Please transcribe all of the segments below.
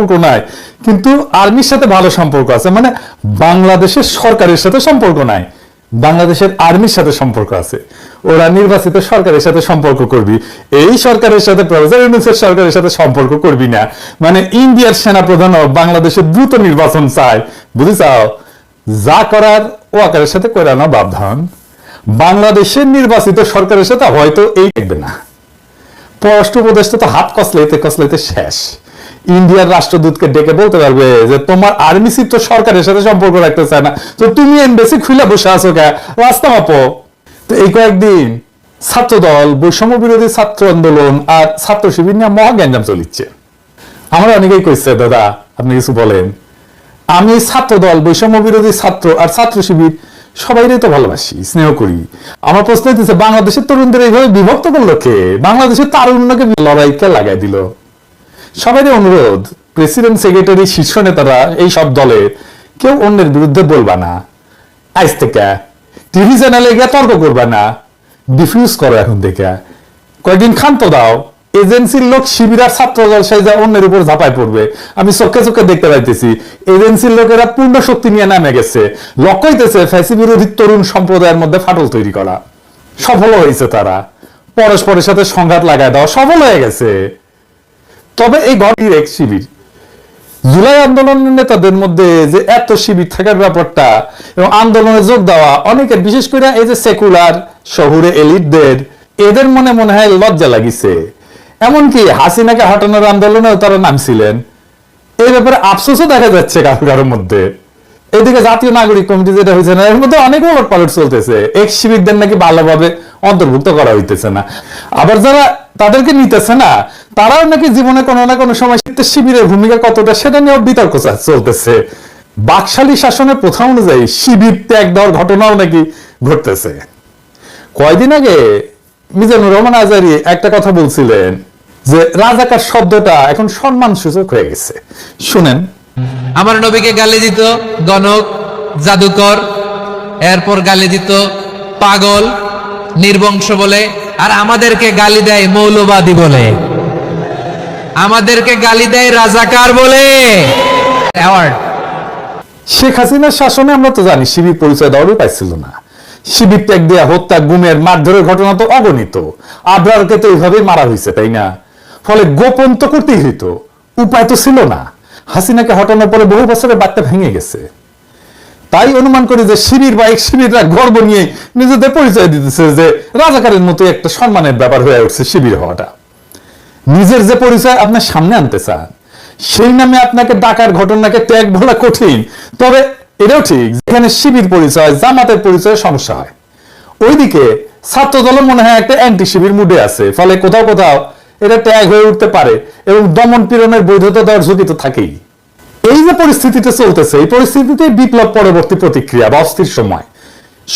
সম্পর্ক নাই। কিন্তু আর্মির সাথে ভালো সম্পর্ক আছে মানে বাংলাদেশের সরকারের সাথে সম্পর্ক নাই। বাংলাদেশের আর্মির সাথে সম্পর্ক আছে। ওরা নির্বাচিত সরকারের সাথে সম্পর্ক করবি। এই সরকারের সাথে, প্রফেসর সরকারের সাথে সম্পর্ক করবি না। মানে ইন্ডিয়ার সেনাপ্রধান বাংলাদেশের দ্রুত নির্বাচন চায় বুঝিছাও? যা করার ও আকারের সাথে করে না বাবধান বাংলাদেশের নির্বাচিত সরকারের সাথে হয়তো এই দেখবে না। পররাষ্ট্র উপদেষ্টা তো হাত কসলাইতে কসলাইতে শেষ। ইন্ডিয়ার রাষ্ট্রদূতকে ডেকে বলতে পারবে যে, তোমার আর্মি চিফ তো সরকারের সাথে সম্পর্ক রাখতে চায় না। তো তুমি এমবেসি খুলে বসে আছো কে? রাস্তা মাপো। তো এই কয়েকদিন ছাত্র দল বৈষম্য বিরোধী ছাত্র আন্দোলন আর ছাত্র শিবির নিয়ে মহা গ্যাঞ্জাম চলিচ্ছে। আমরা অনেকেই কইছে, দাদা, আপনি কিছু বলেন। আমি ছাত্র দল বৈষম্য বিরোধী ছাত্র আর ছাত্র শিবির সবাইরে তো ভালোবাসি, স্নেহ করি। আমার প্রশ্ন হইতেছে, বাংলাদেশের তরুণদের এইভাবে বিভক্ত করল কে? বাংলাদেশের তারুণ্যকে লড়াইকে লাগাই দিল। সবারই অনুরোধ প্রেসিডেন্ট সেক্রেটারি শীর্ষ নেতারা এই সব দলে কেউ অন্যের বিরুদ্ধে বলবা না। আজ থেকে টিভি চ্যানেলে গিয়ে তর্ক করবা না। ডিফিউজ করো এখন থেকে। কয়েকদিন ক্ষান্ত দাও। এজেন্সির লোক, শিবির আর ছাত্র দল সাইজা অন্যের উপর ঝাঁপাই পড়বে, আমি চোখে চোখে দেখতে পাইতেছি। এজেন্সির লোকেরা পূর্ণ শক্তি নিয়ে নামে গেছে। লক্ষ্য হইতেছে ফ্যাসি বিরোধী তরুণ সম্প্রদায়ের মধ্যে ফাটল তৈরি করা। সফল হয়েছে তারা। পরস্পরের সাথে সংঘাত লাগায় দেওয়া সফল হয়ে গেছে। তবে এই ঘরটির এক শিবির, জুলাই আন্দোলনের নেতাদের মধ্যে যে এত শিবির থাকার ব্যাপারটা এবং আন্দোলনে যোগ দেওয়া, অনেকের বিশেষ করে এই যে সেকুলার শহুরে এলিটদের, এদের মনে মনে হয় লজ্জা লাগিছে। এমনকি হাসিনাকে হটানোর আন্দোলনেও তারা নামছিলেন। এই ব্যাপারে আফসোসও দেখা যাচ্ছে কারও কারোর মধ্যে। এদিকে জাতীয় নাগরিক কমিটি যেটা হয়েছে না, এর মধ্যে অনেক ওলট পালট চলতেছে। এক্স শিবিরদের নাকি ভালোভাবে অন্তর্ভুক্ত করা হইতেছে না। আবার যারা তাদেরকে নিতেছে না, তারাও নাকি জীবনে কোনো না কোনো সময় শিবিরের ভূমিকা কতটা সেটা নিয়েও বিতর্ক চলতেছে। বাকশালী শাসনের প্রথা অনুযায়ী শিবির ত্যাগ দেওয়ার ঘটনাও নাকি ঘটতেছে। কয়দিন আগে মিজানুর রহমান আজারি একটা কথা বলছিলেন যে, রাজাকার শব্দটা এখন সম্মান সূচক হয়ে গেছে। শুনেন। আমার নবীকে গালি দিত গণক, জাদুকর, এরপর গালি দিত পাগল, নির্বংশ বলে, আর আমাদেরকে গালি দেয় মৌলবাদী বলে। আমাদেরকে গালি দেয় রাজাকার বলে। শেখ হাসিনার শাসনে আমরা তো জানি শিবির পরিচয় দেওয়ারই পাইছিল না। শিবির ত্যাগ দেয়া, হত্যা, গুমের মারধরের ঘটনা তো অগণিত। আবরারকে তো এইভাবেই মারা হয়েছে, তাই না? ফলে গোপন তো করতেই হইতো, উপায় তো ছিল না। হাসিনাকে হটানোর পরে বহু বছরের বার্তা ভেঙে গেছে। তাই অনুমান করি যে শিবির বা এক শিবিররা গর্ব নিয়ে নিজেদের পরিচয় দিতেছে যে রাজাকারের মতো একটা সম্মানের ব্যাপার হয়ে উঠছে শিবির হওয়াটা। নিজের যে পরিচয় আপনার সামনে আনতে চান, সেই নামে আপনাকে ডাকার ঘটনাকে ত্যাগ বলা কঠিন। তবে এটাও ঠিক, যেখানে শিবির পরিচয়, জামাতের পরিচয় সমস্যা হয়। ওইদিকে ছাত্র দল মনে হয় একটা অ্যান্টি শিবির মুডে আছে, ফলে কোথাও কোথাও এটা ত্যাগ হয়ে উঠতে পারে এবং দমন পীড়নের বৈধতা দেওয়ার ঝুঁকি তো থাকেই। এই যে পরিস্থিতিতে চলতেছে, এই পরিস্থিতিতে বিপ্লব পরবর্তী প্রতিক্রিয়া বা অস্থির সময়।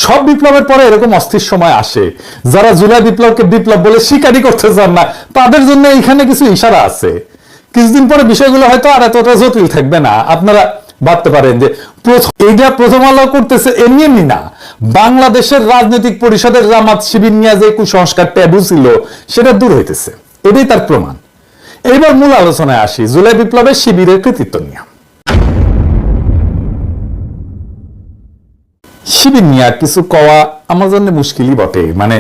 সব বিপ্লবের পরে এরকম অস্থির সময় আসে। যারা জুলাই বিপ্লবকে বিপ্লব বলে স্বীকারই করতে চান না, তাদের জন্য এখানে কিছু ইশারা আছে। কিছুদিন পরে বিষয়গুলো হয়তো আর এতটা জটিল থাকবে না। আপনারা ভাবতে পারেন যে এইটা প্রথম আলো করতেছে এমনি এমনি না। বাংলাদেশের রাজনৈতিক পরিষদের জামাত শিবির নিয়ে যে কুসংস্কার ট্যাবু ছিল, সেটা দূর হইতেছে। এটাই তার প্রমাণ। এইবার মূল আলোচনায় আসি, জুলাই বিপ্লবের শিবিরের কৃতিত্ব নিয়ে। শিবির নিয়ে আর কিছু কওয়া আমার জন্য মুশকিলই বটে। মানে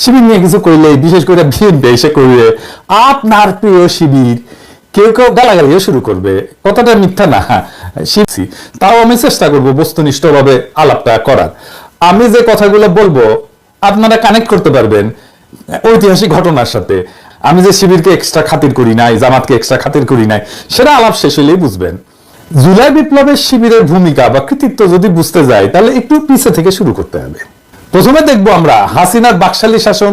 শিবির নিয়ে কিছু কইলে, বিশেষ করে বিএনপি এসে কইলে আপনার প্রিয় শিবির, কেউ কেউ গালাগালিও শুরু করবে। কথাটা মিথ্যা না। শিখছি তাও আমি চেষ্টা করব বস্তুনিষ্ঠভাবে আলাপটা করার। আমি যে কথাগুলো বলব, আপনারা কানেক্ট করতে পারবেন ঐতিহাসিক ঘটনার সাথে। আমি যে শিবিরকে এক্সট্রা খাতির করি নাই, জামাতকে এক্সট্রা খাতির করি নাই, সেটা আলাপ শেষ হলেই বুঝবেন। জুলাই বিপ্লবের শিবিরের ভূমিকা বা কৃতিত্ব যদি বুঝতে যাই তাহলে একটু পিছে থেকে শুরু করতে হবে। প্রথমে দেখব আমরা হাসিনার বাকশালী শাসন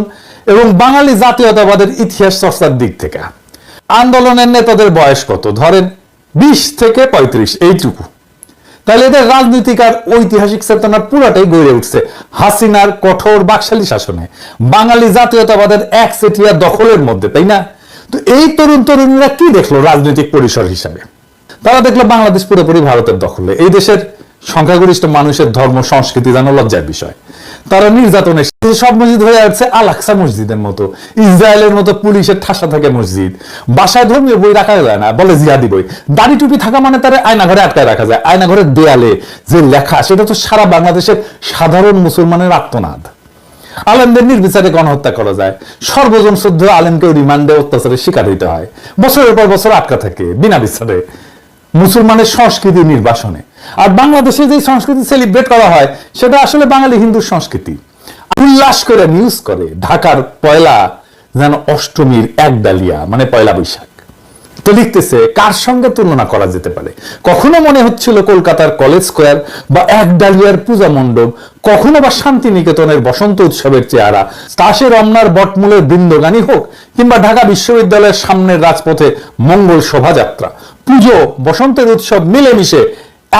এবং বাঙালি জাতীয়তাবাদের ইতিহাস চর্চার দিক থেকে। আন্দোলনের নেতাদের বয়স কত? ধরেন বিশ থেকে পঁয়ত্রিশ, এইটুকু। তাহলে এদের রাজনৈতিক আর ঐতিহাসিক চেতনা পুরাটাই গড়ে উঠছে। হাসিনার কঠোর বাকশালী শাসনে। বাঙালি জাতীয়তাবাদের এক সেটিয়া দখলের মধ্যে, তাই না? তো এই তরুণ তরুণীরা কি দেখল রাজনৈতিক পরিসর হিসাবে? তারা দেখল বাংলাদেশ পুরোপুরি ভারতের দখলে। এই দেশের সংখ্যাগরিষ্ঠ মানুষের ধর্ম, সংস্কৃতি জানা লজ্জার বিষয়। তারা নির্যাতনের। সব মসজিদ হয়ে যাচ্ছে আল আকসা মসজিদের মতো। ইসরায়েলের মতো পুলিশের ঠাসা থাকে মসজিদ। বাসায় ধর্মীয় বই রাখা যায় না, বলে জিহাদি বই। দাড়ি টুপি থাকা মানে তারা আয়না ঘরে আটকায় রাখা যায় আয়না ঘরের দেয়ালে যে লেখা, সেটা তো সারা বাংলাদেশের সাধারণ মুসলমানের আত্মনাদ। আলেমদের নির্বিচারে গণহত্যা করা যায়। সর্বজন শুদ্ধ আলেমকে রিমান্ডে অত্যাচারের শিকার হইতে হয়। বছরের পর বছর আটকা থাকে, বিনা বিচারে। মুসলমানের সংস্কৃতি নির্বাসনে। আর বাংলাদেশে যে সংস্কৃতি সেলিব্রেট করা হয়, সেটা আসলে বাঙালি হিন্দু সংস্কৃতি। উল্লাস করে নিউজ করে। ঢাকার পয়লা যেন অষ্টমীর এক ডালিয়া মানে পয়লা বৈশাখ। তো লিখতেছে, কার সঙ্গে তুলনা করা যেতে পারে? কখনো মনে হচ্ছিল কলকাতার কলেজ স্কোয়ার বা এক ডালিয়ার পূজা মণ্ডপ, কখনো বা শান্তিনিকেতনের বসন্ত উৎসবের চেহারা, তাসে রমনার বটমূলের বৃন্দগানী হোক, কিংবা ঢাকা বিশ্ববিদ্যালয়ের সামনের রাজপথে মঙ্গল শোভাযাত্রা। পুজো, বসন্তের উৎসব মিলেমিশে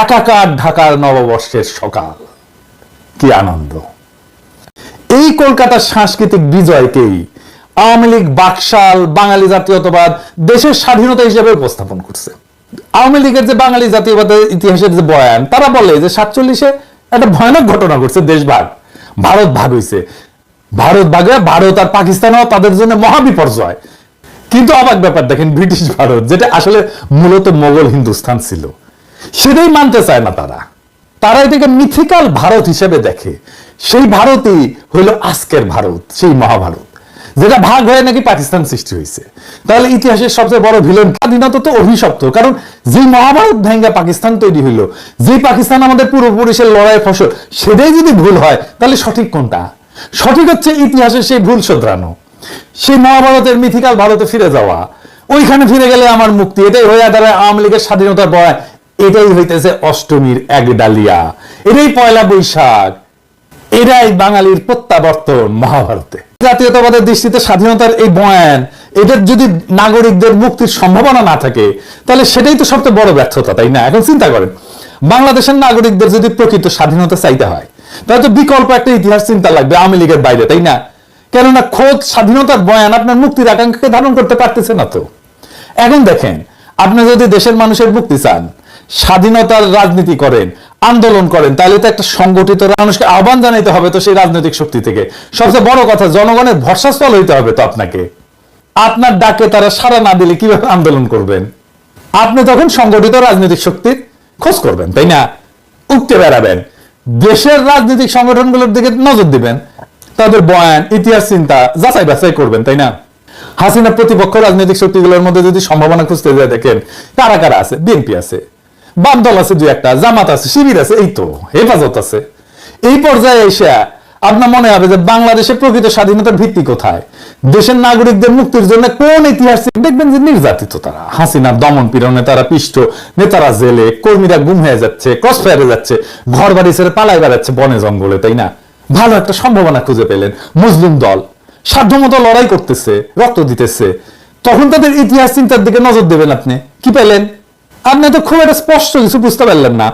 একাকার ঢাকার নববর্ষের সকাল। কি আনন্দ। এই কলকাতার সাংস্কৃতিক বিজয়কেই আওয়ামী লীগ, বাকশাল, বাঙালি জাতীয়তাবাদ দেশের স্বাধীনতা হিসেবে উপস্থাপন করছে। আওয়ামী লীগের যে বাঙালি জাতীয়বাদের ইতিহাসের যে বয়ান, তারা বলে যে সাতচল্লিশে একটা ভয়ানক ঘটনা ঘটছে দেশ ভাগ ভারত ভাগ হয়েছে ভারত ভাগে ভারত আর পাকিস্তানও তাদের জন্য মহাবিপর্যয়। কিন্তু অবাক ব্যাপার দেখেন, ব্রিটিশ ভারত, যেটা আসলে মূলত মোগল হিন্দুস্তান ছিল, সেটাই মানতে চায় না তারা। তারা এটাকে মিথিক্যাল ভারত হিসেবে দেখে। সেই ভারতই হইল আজকের ভারত, সেই মহাভারত। যেটা ভাগ হয়ে নাকি পাকিস্তান সৃষ্টি হয়েছে। তাহলে ইতিহাসের সবচেয়ে বড় ভিলেন স্বাধীনতা তো অভিশপ্ত। কারণ যে মহাভারত ভেঙ্গা পাকিস্তান তৈরি হইল যে পাকিস্তান আমাদের পূর্বপুরুষের লড়াই ফসল, সেটাই যদি ভুল হয়, তাহলে সঠিক কোনটা? সঠিক হচ্ছে ইতিহাসের সেই ভুল শোধরানো। সেই মহাভারতের মিথিকাল ভারতে ফিরে যাওয়া। ওইখানে ফিরে গেলে আমার মুক্তি। এটাই হয়ে দাঁড়ায় আওয়ামী লীগের স্বাধীনতার বয় এটাই হইতেছে অষ্টমীর এক ডালিয়া। এটাই পয়লা বৈশাখ। এরাই বাঙালির প্রত্যাবর্তন মহাভারতে। জাতীয়তাবাদের দৃষ্টিতে স্বাধীনতার এই বয়ান এটার যদি নাগরিকদের মুক্তির সম্ভাবনা না থাকে, তাহলে সেটাই তো সবচেয়ে বড় ব্যর্থতা, তাই না? এখন চিন্তা করেন, বাংলাদেশের নাগরিকদের যদি প্রকৃত স্বাধীনতা চাইতে হয়, তাহলে তো বিকল্প একটা ইতিহাস চিন্তা লাগবে আওয়ামী লীগের বাইরে, তাই না? কেননা খোদ স্বাধীনতার বয়ান আপনার মুক্তির আকাঙ্ক্ষাকে ধারণ করতে পারতেছে না তো। এখন দেখেন, আপনি যদি দেশের মানুষের মুক্তি চান, স্বাধীনতার রাজনীতি করেন আন্দোলন করেন, তাহলে তো একটা সংগঠিত মানুষকে আহ্বান জানাইতে হবে তো সেই রাজনৈতিক শক্তি থেকে। সবচেয়ে বড় কথা, জনগণের ভরসাস্থল হইতে হবে তো আপনাকে। আপনার ডাকে তারা সারা না দিলে কীভাবে আন্দোলন করবেন? আপনি তখন সংগঠিত রাজনৈতিক শক্তির খোঁজ করবেন, তাই না? উঠতে বেড়াবেন। দেশের রাজনৈতিক সংগঠনগুলোর দিকে নজর দিবেন। তাদের বয়ান, ইতিহাস, চিন্তা, যাচাই বাছাই করবেন, তাই না? হাসিনা প্রতিপক্ষ রাজনৈতিক শক্তিগুলোর মধ্যে যদি সম্ভাবনা খুঁজতে যায়, দেখেন কারা কারা আছে? বিএনপি আছে। বাম দল আছে দুই একটা, জামাত আছে, শিবির আছে, এই তো, হেফাজত আছে। এই পর্যায়ে এসে আপনার মনে হবে যে বাংলাদেশের প্রকৃত স্বাধীনতার ভিত্তি কোথায়? দেশের নাগরিকদের মুক্তির জন্য কোন ইতিহাস দেখবেন যে নির্যাতিত তারা? হাসিনার দমন পীড়নে তারা পিষ্ট, নেতারা জেলে, কর্মীরা গুম হয়ে যাচ্ছে ক্রসফায়ারে যাচ্ছে ঘর বাড়ি ছেড়ে পালাই বেড়াচ্ছে বনে জঙ্গলে, তাই না? ভালো একটা সম্ভাবনা খুঁজে পেলেন মুসলিম দল। সাধ্যমতো লড়াই করতেছে, রক্ত দিতেছে। তখন তাদের ইতিহাস চিন্তার দিকে নজর দেবেন আপনি। কি পেলেন? আপনি তো খুব একটা স্পষ্ট কিছু বুঝতে পারলেন না।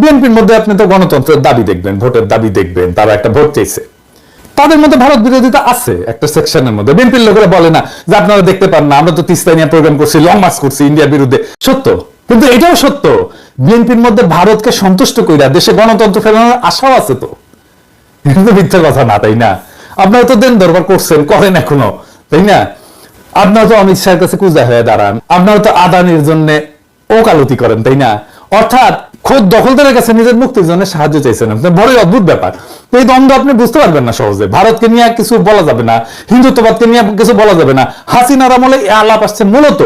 বিএনপির মধ্যে আপনি তো গণতন্ত্রের দাবি দেখবেন, ভোটের দাবি দেখবেন, তারা একটা ভোট চাইছে। তাদের মধ্যে ভারত বিরোধিতা আছে একটা সেকশনের মধ্যে। বিএনপির লোকেরা বলে না যে আপনারা দেখতে পান না, আমরা তো তিস্তা নিয়ে প্রোগ্রাম করছি লং মার্চ করছি ইন্ডিয়ার বিরুদ্ধে। সত্য। কিন্তু এটাও সত্য। বিএনপির মধ্যে ভারতকে সন্তুষ্ট কইরা দেশে গণতন্ত্র ফেরানোর আশাও আছে তো। এটা তো মিথ্যা কথা না, তাই না? আপনারা তো দেন দরবার করছেন, করেন এখনও, তাই না? আপনারা তো অমিত শাহের কাছে কুজা হয়ে দাঁড়ান। আপনারা তো আদানির জন্য ওকালতি করেন, তাই না? অর্থাৎ খোদ দখলদারের কাছে নিজের মুক্তির জন্য সাহায্য চাইছেন আপনি, বড়ই অদ্ভুত ব্যাপার। এই দ্বন্দ্ব আপনি বুঝতে পারবেন না সহজে। ভারতকে নিয়ে কিছু বলা যাবে না, হিন্দুত্ববাদকে নিয়ে কিছু বলা যাবে না। হাসিনার আমলে আলাপ আসছে মূলত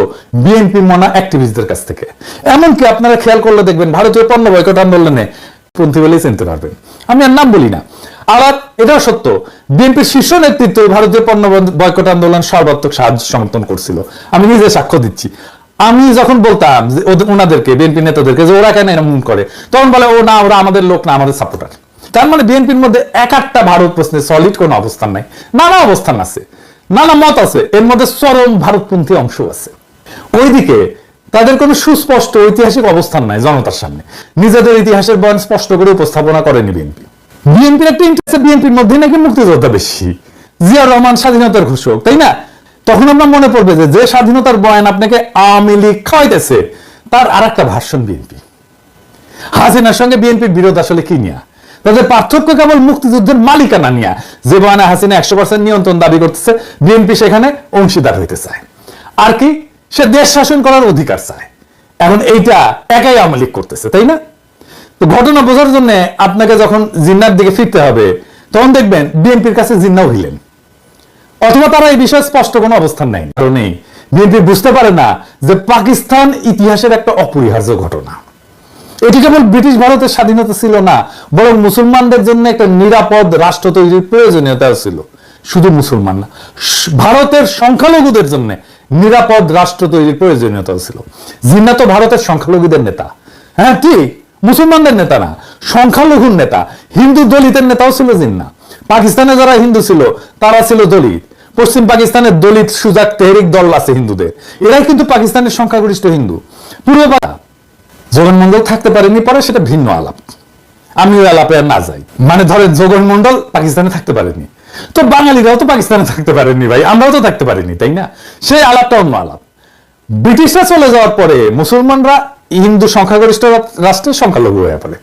বিএনপি মনা অ্যাক্টিভিস্টদের কাছ থেকে। এমনকি আপনারা খেয়াল করলে দেখবেন, ভারতীয় পণ্য বয়কট আন্দোলনে পন্থী বলেই চিনতে পারবেন। আমি আর নাম বলি না। আবার এটাও সত্য, বিএনপির শীর্ষ নেতৃত্ব ভারতীয় পণ্য বয়কট আন্দোলন সর্বাত্মক সাহায্য সমর্থন করছিল। আমি নিজে সাক্ষ্য দিচ্ছি। আমি যখন বলতাম ওনাদেরকে বিএনপি নেতাদেরকে যে ওরা কেন এরকম করে, তখন বলে, ও না, ওরা আমাদের লোক না, আমাদের সাপোর্টার তার মানে বিএনপির মধ্যে এক একটা ভারত প্রশ্নে সলিড কোনো অবস্থান নাই। নানা অবস্থান আছে, নানা মত আছে, এর মধ্যে চরম ভারতপন্থী অংশ আছে। ওইদিকে তাদের কোনো সুস্পষ্ট ঐতিহাসিক অবস্থান নাই জনতার সামনে। নিজেদের ইতিহাসের বয়ান স্পষ্ট করে উপস্থাপনা করেনি বিএনপি বিএনপির একটা ইন্টারেস্ট বিএনপির মধ্যে নাকি মুক্তিযোদ্ধা বেশি। জিয়া রহমান স্বাধীনতার ঘোষক, তাই না? তখন আপনার মনে পড়বে যে যে স্বাধীনতার বয়ান আপনাকে আওয়ামী লীগ খাওয়াইতেছে, তার আর একটা ভার্সন বিএনপি। হাসিনার সঙ্গে বিএনপির বিরোধ আসলে কি নিয়া? তাদের পার্থক্য কেবল মুক্তিযুদ্ধের মালিকানা নিয়ে। যে বয়ানা হাসিনা একশো পার্সেন্ট নিয়ন্ত্রণ দাবি করতেছে, বিএনপি সেখানে অংশীদার হইতে চায়। আর কি? সে দেশ শাসন করার অধিকার চায়। এখন এইটা একাই আওয়ামী লীগ করতেছে, তাই না? তো ঘটনা বোঝার জন্য আপনাকে যখন জিন্নার দিকে ফিরতে হবে, তখন দেখবেন বিএনপির কাছে জিন্নাও হইলেন। অথবা তারা এই বিষয়ে স্পষ্ট কোনো অবস্থান নেই কারণে বিএনপি বুঝতে পারে না যে পাকিস্তান ইতিহাসের একটা অপরিহার্য ঘটনা। এটি কেবল ব্রিটিশ ভারতের স্বাধীনতা ছিল না, বরং মুসলমানদের জন্য একটা নিরাপদ রাষ্ট্র তৈরির প্রয়োজনীয়তাও ছিল। শুধু মুসলমান না ভারতের সংখ্যালঘুদের জন্য নিরাপদ রাষ্ট্র তৈরির প্রয়োজনীয়তাও ছিল। জিন্না তো ভারতের সংখ্যালঘুদের নেতা। হ্যাঁ কি? মুসলমানদের নেতা না, সংখ্যালঘুর নেতা। হিন্দু দলিতের নেতাও ছিল জিন্না পাকিস্তানে যারা হিন্দু ছিল, তারা ছিল দলিত। পশ্চিম পাকিস্তানের দলিত সুজাক তেহরিক দল আছে হিন্দুদের। এরাই কিন্তু পাকিস্তানের সংখ্যাগরিষ্ঠ হিন্দু। পূর্ব জগন্মন্ডল থাকতে পারেনি, পরে সেটা ভিন্ন আলাপ। আমি ওই আলাপে আর না যাই। মানে ধরেন জগন্মন্ডল পাকিস্তানে থাকতে পারেনি। তো বাঙালিরাও তো পাকিস্তানে থাকতে পারেনি ভাই, আমরাও তো থাকতে পারিনি, তাই না? সেই আলাপটা অন্য আলাপ। ব্রিটিশরা চলে যাওয়ার পরে মুসলমানরা হিন্দু সংখ্যাগরিষ্ঠ রাষ্ট্রের সংখ্যালঘু হয়ে পড়ে।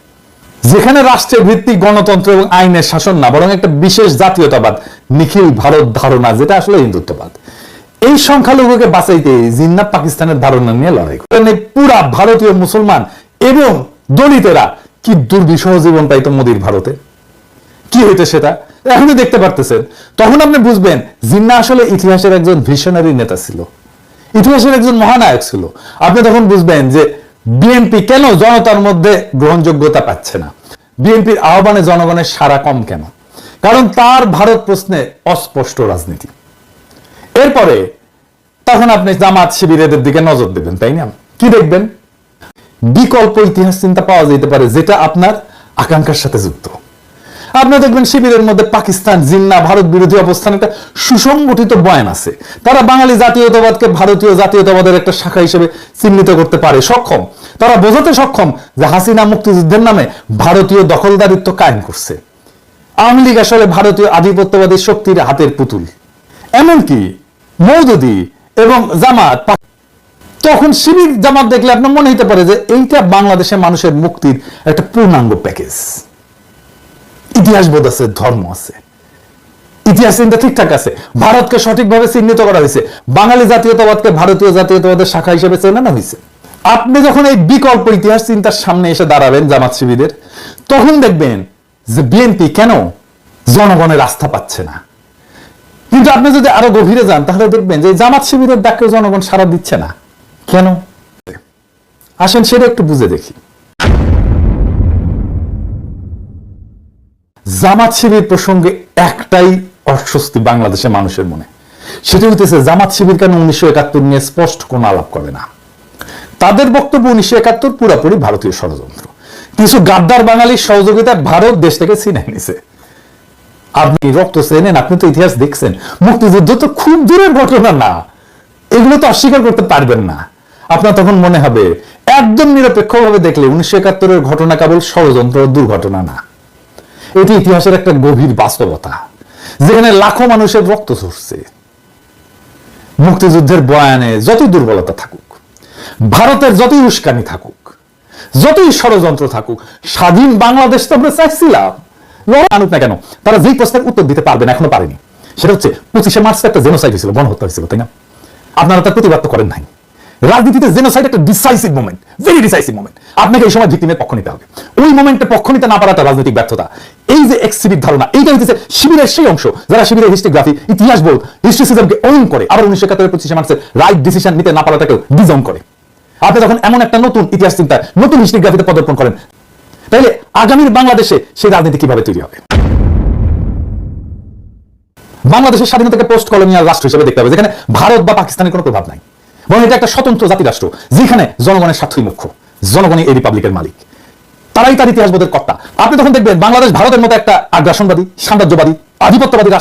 যেখানে রাষ্ট্রের ভিত্তিক গণতন্ত্র এবং আইনের শাসন না, বরং একটা বিশেষ জাতীয়তাবাদ, নিখিল ভারত ধারণা, যেটা আসলে হিন্দুত্ববাদ। এই সংখ্যালঘুকে বাঁচাইতে জিন্নাত পাকিস্তানের ধারণা নিয়ে লড়াই করেন এই পুরা ভারতীয় মুসলমান এবং দলিতেরা, কি দুর্বিষহ জীবন পাইতো মোদীর ভারতে? কি হইতো সেটা? এখনই দেখতে পারতেছেন। তখন আপনি বুঝবেন, জিন্না আসলে ইতিহাসের একজন ভিশনারি নেতা ছিল। ইতিহাসের একজন মহানায়ক ছিল। আপনি তখন বুঝবেন যে বিএনপি কেন জনতার মধ্যে গ্রহণযোগ্যতা পাচ্ছে না? বিএনপির আহ্বানে জনগণের সারা কম কেন? কারণ তার ভারত প্রশ্নে অস্পষ্ট রাজনীতি। এরপরে তখন আপনি জামাত শিবিরেদের দিকে নজর দেবেন, তাই না? কি দেখবেন? বিকল্প ইতিহাস চিন্তা পাওয়া যেতে পারে, যেটা আপনার আকাঙ্ক্ষার সাথে যুক্ত। আপনি দেখবেন শিবিরের মধ্যে পাকিস্তান, জিন্না, ভারত বিরোধী অবস্থান একটা সুসংগঠিত বয়ান আছে। তারা বাঙালি জাতীয়তাবাদকে ভারতীয় জাতীয়তাবাদের একটা শাখা হিসেবে চিহ্নিত করতে পারে, সক্ষম। তারা বোঝাতে সক্ষম যে হাসিনা মুক্তিযুদ্ধের নামে ভারতীয় দখলদারিত্ব কায়েম করছে। আওয়ামী লীগ আসলে ভারতীয় আধিপত্যবাদী শক্তির হাতের পুতুল। এমনকি মৌদুদি এবং জামাত তখন শিবির জামাত দেখলে আপনার মনে হতে পারে যে এইটা বাংলাদেশের মানুষের মুক্তির একটা পূর্ণাঙ্গ প্যাকেজ। ইতিহাস বোধ আছে ধর্ম আছে। ইতিহাস চিন্তা ঠিকঠাক আছে। ভারতকে সঠিকভাবে চিহ্নিত করা হয়েছে। বাঙালি জাতীয়তাবাদকে ভারতীয় জাতীয়তাবাদের শাখা হিসেবে চেনানো হয়েছে। আপনি যখন এই বিকল্প ইতিহাস চিন্তার সামনে এসে দাঁড়াবেন জামাত শিবিরের, তখন দেখবেন যে বিএনপি কেন জনগণের আস্থা পাচ্ছে না। কিন্তু আপনি যদি আরও গভীরে যান, তাহলে দেখবেন যে জামাত শিবিরের ডাকে জনগণ সারা দিচ্ছে না। কেন? আসেন সেটা একটু বুঝে দেখি। জামাত শিবির প্রসঙ্গে একটাই অস্বস্তি বাংলাদেশের মানুষের মনে। সেটা হইতেছে জামাত শিবির কেন উনিশশো একাত্তর নিয়ে স্পষ্ট কোনো আলাপ করে না? তাদের বক্তব্য উনিশশো একাত্তর পুরোপুরি ভারতীয় ষড়যন্ত্র। কিছু গাদ্দার বাঙালির সহযোগিতায় ভারত দেশ থেকে ছিনাই নিছে আপনি রক্ত চেনেন, আপনি তো ইতিহাস দেখছেন। মুক্তিযুদ্ধ তো খুব দূরের ঘটনা না। এগুলো তো অস্বীকার করতে পারবেন না। আপনার তখন মনে হবে, একদম নিরপেক্ষভাবে দেখলে উনিশশো একাত্তরের ঘটনা কেবল ষড়যন্ত্র দুর্ঘটনা না। এটি ইতিহাসের একটা গভীর বাস্তবতা, যেখানে লাখো মানুষের রক্ত ঝরছে। মুক্তিযুদ্ধের বয়ানে যতই দুর্বলতা থাকুক, ভারতের যতই উস্কানি থাকুক, যতই ষড়যন্ত্র থাকুক, স্বাধীন বাংলাদেশ তো আমরা চাইছিলাম। লড়াই আনুক না কেন, তারা যেই প্রশ্নের উত্তর দিতে পারবে না, এখনও পারেনি। সেটা হচ্ছে পঁচিশে মার্চ একটা জেনোসাইড হয়েছিল, গণহত্যা হয়েছিল, তাই না? আপনারা তার প্রতিবাদ করেন নাই। রাজনীতিতে জেনোসাইড একটা decisive moment very decisive moment আপনাকে এই সময় ভিক্টিমের পক্ষ নিতে হবে। ওই মোমেন্টে পক্ষ নিতে না পারাটা রাজনৈতিক ব্যর্থতা। এই যে এক্সিবিট ধারণা এইটা হচ্ছে শিবিরের সেই অংশ। যারা শিবিরের হিস্ট্রিগ্রাফি ইতিহাস বোধ হিস্ট্রিসিজমকে ওন করে, আবার উনিশশো একাত্তরের পঁচিশে মার্চের রাইট ডিসিশন নিতে না পারাটাকেও ডিজন করে। আপনি যখন এমন একটা নতুন ইতিহাস চিন্তায়, নতুন হিস্ট্রিগ্রাফিতে পদার্পণ করেন তাইলে আগামীর বাংলাদেশে সেই রাজনীতি কীভাবে তৈরি হবে? বাংলাদেশের স্বাধীনতাকে পোস্ট কলোনিয়াল রাষ্ট্র হিসেবে দেখতে হবে, যেখানে ভারত বা পাকিস্তানের কোনো প্রভাব নাই। বরং এটা একটা স্বতন্ত্র জাতি রাষ্ট্র যেখানে জনগণের স্বার্থই মুখ্য, জনগণই এই রিপাবলিকের মালিক। তারাই তার ইতিহাস বোধের কর্তা। আপনি তখন দেখবেন বাংলাদেশ ভারতের মতো একটা আগ্রাসনবাদী, সাম্রাজ্যবাদী, আধিপত্যবাদী রাষ্ট্র।